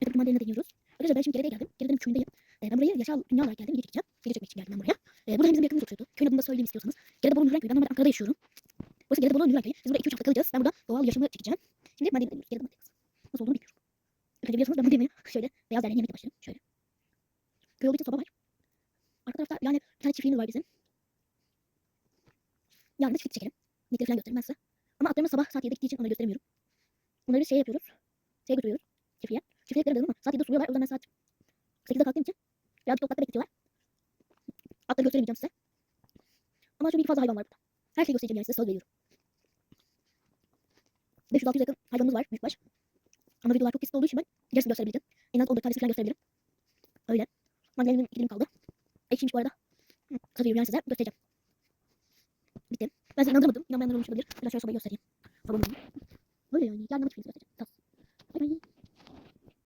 Yatak madenine deniyoruz. Arkadaşlar ben şimdi Gerede'ye geldim. Gerede'nin köyündeyim. E, ben buraya yaşam dünya olarak geldim. Video çekeceğim. Video için geldim ben buraya. E, burada bizim yakınımız oturuyordu. Köyün adını da söyleyeyim istiyorsanız. Gerede Bolu Nürren Köyü. Ben normalde Ankara'da yaşıyorum. Burası Gerede Bolu Nürren Köyü. Biz burada 2-3 hafta kalacağız. Ben burada doğal yaşamı çekeceğim. Şimdi madene deniyoruz. Gerede madene. Nasıl olduğunu bilmiyorum. Önce biliyorsunuz ben buradayım. Şöyle beyaz derneğin yemekle başladım. Şöyle. Köy olduğu için soba var. Arka tarafta yani bir tane çiftliğimiz var bizim. Yarın da çiftlik çekelim. Netleri falan göstereyim ben size. Ama atlarımız sabah saat 7'de gittiği için onları gösteremiyorum. Onları biz şey yapıyoruz. Şeye götürüyoruz. Çiftliğe. Çiftliğe gidelim ama saat 7'de suluyorlar. O yüzden ben saat 8'de kalktığım için birazcık toprakta bekletiyorlar. Atları gösteremeyeceğim size. Ama şöyle bir fazla hayvan var burada. Her şeyi göstereceğim yani size söz veriyorum. 500-600 yakın hayvanımız var büyükbaş. Ama videolar çok kesit olduğu için ben gerisini gösterebileceğim. En az 14 tanesi falan gösterebilirim. Öyle. Mandalinin iki dilim kaldı. Ekşiymiş bu arada. Hı, Kazıyorum yani size göstereceğim. Bitti. Ben size inandıramadım. İnanmayanlar olmuş olabilir. Biraz şöyle sobayı göstereyim.